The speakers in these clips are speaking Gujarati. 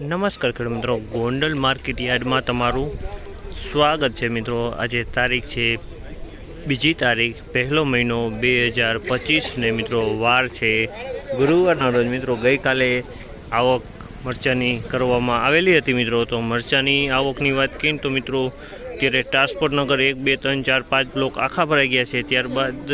નમસ્કાર ખેડૂત મિત્રો. ગોંડલ માર્કેટ યાર્ડમાં તમારું સ્વાગત છે મિત્રો. આજે તારીખ છે બીજી તારીખ, પહેલો મહિનો બે હજાર પચીસને મિત્રો વાર છે. ગુરુવારના રોજ મિત્રો ગઈકાલે આવક મરચાંની કરવામાં આવેલી હતી મિત્રો. તો મરચાંની આવકની વાત કરીએ તો મિત્રો અત્યારે ટ્રાન્સપોર્ટ નગર એક, બે, ત્રણ, ચાર, પાંચ બ્લોક આખા ભરાઈ ગયા છે. ત્યારબાદ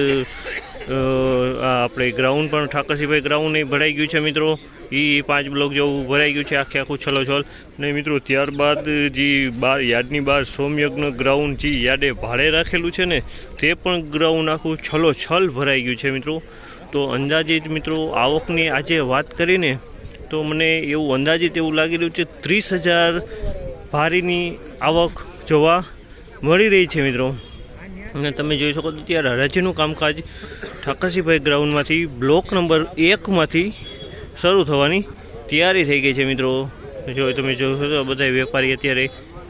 આપણે ગ્રાઉન્ડ પણ ઠાકરસિંહભાઈ ગ્રાઉન્ડ એ ભરાઈ ગયું છે મિત્રો. એ પાંચ બ્લોક જેવું ભરાઈ ગયું છે આખે આખું છલોછલ. ને મિત્રો, ત્યારબાદ જે બાર, યાર્ડની બહાર સોમયજ્ઞ ગ્રાઉન્ડ જે યાર્ડે ભાડે રાખેલું છે ને, તે પણ ગ્રાઉન્ડ આખું છલોછલ ભરાઈ ગયું છે મિત્રો. તો અંદાજિત મિત્રો, આવકની આજે વાત કરીને, તો મને એવું અંદાજિત એવું લાગી રહ્યું છે, ત્રીસ હજાર ભારીની આવક જોવા મળી રહી છે મિત્રો. અને તમે જોઈ શકો તો ત્યારે હરાજીનું કામકાજ. ઠાકરસિંહભાઈ ગ્રાઉન્ડમાંથી બ્લોક નંબર એકમાંથી શરૂ થવાની તૈયારી થઈ ગઈ છે મિત્રો. જો તમે જોશો તો બધા વેપારી અત્યારે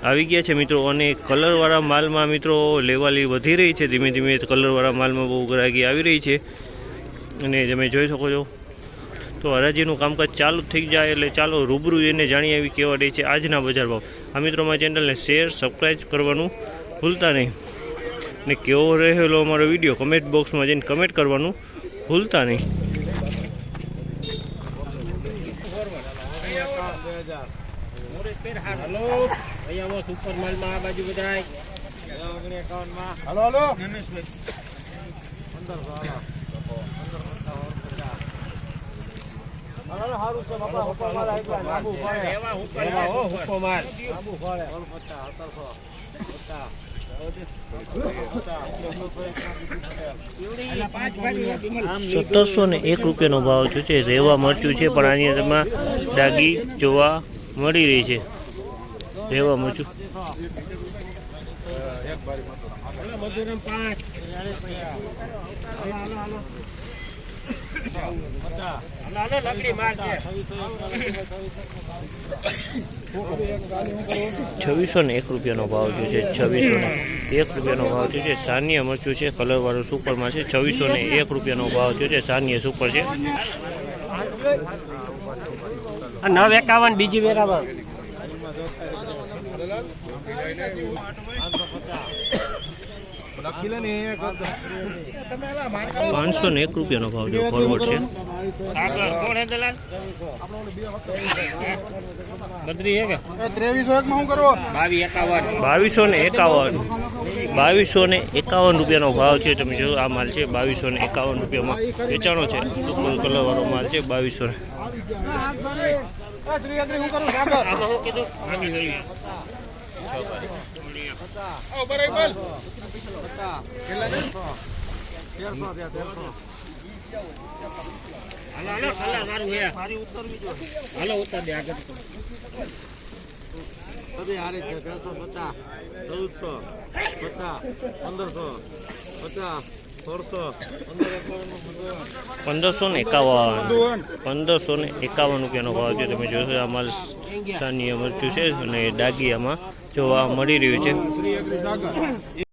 આવી ગયા છે મિત્રો અને કલરવાળા માલમાં મિત્રો લેવાલી વધી રહી છે. ધીમે ધીમે કલરવાળા માલમાં બહુ ગ્રાહકી આવી રહી છે. અને તમે જોઈ શકો છો તો હરાજીનું કામકાજ ચાલુ થઈ જાય એટલે ચાલો રૂબરૂ એને જાણી આવી કેવા રહી છે આજના બજાર ભાવ. આ મિત્રો મારી ચેનલને શેર સબસ્ક્રાઈબ કરવાનું ભૂલતા નહીં. ને કેવો રહેલો અમારો વીડિયો? કમેન્ટ બોક્સમાં જઈને કમેન્ટ કરવાનું ભૂલતા નહીં. હલો. અહીંયા સુપર માલમાં આ બાજુ બધા હલો હલો. સત્તરસો ને એક રૂપિયાનો ભાવ થયો છે, રેવા મરચું છે, પણ આની અંદરમાં દાગી જોવા મળી રહી છે. રેવા મરચું. પાંચ હલો હલો લકડી માલ છે છવ્વીસો ને એક રૂપિયાનો ભાવ થયો છે, છવ્વીસો ને એક રૂપિયાનો ભાવ થયો છે. સાનિયા મરચું છે કલરવાળું સુપરમાં છે. છવ્વીસો ને એક રૂપિયાનો ભાવ થયો છે, સાનિયા સુપર છે. નવ એકાવન, બીજી વેરાવળ. પાંચસો ને એક રૂપિયાનો ભાવ જો ફોરવર્ડ છે. બાવીસો ને એકાવન. બાવીસો ને એકાવન રૂપિયાનો ભાવ છે તમે જો આ માલ છે બાવીસો ને એકાવન રૂપિયામાં. વેચાણો છે. સુપર કલરવાળો માલ છે બાવીસો ને. બધી હારી છે તેરસો પચાસ ચૌદસો પચાસ પંદરસો પચાસ પંદરસો ને એકાવન. પંદરસો ને એકાવન રૂપિયાનો ભાવ છે તમે જોશો આ માલ મરચું છે અને ડાગીયામાં જોવા મળી રહ્યું છે.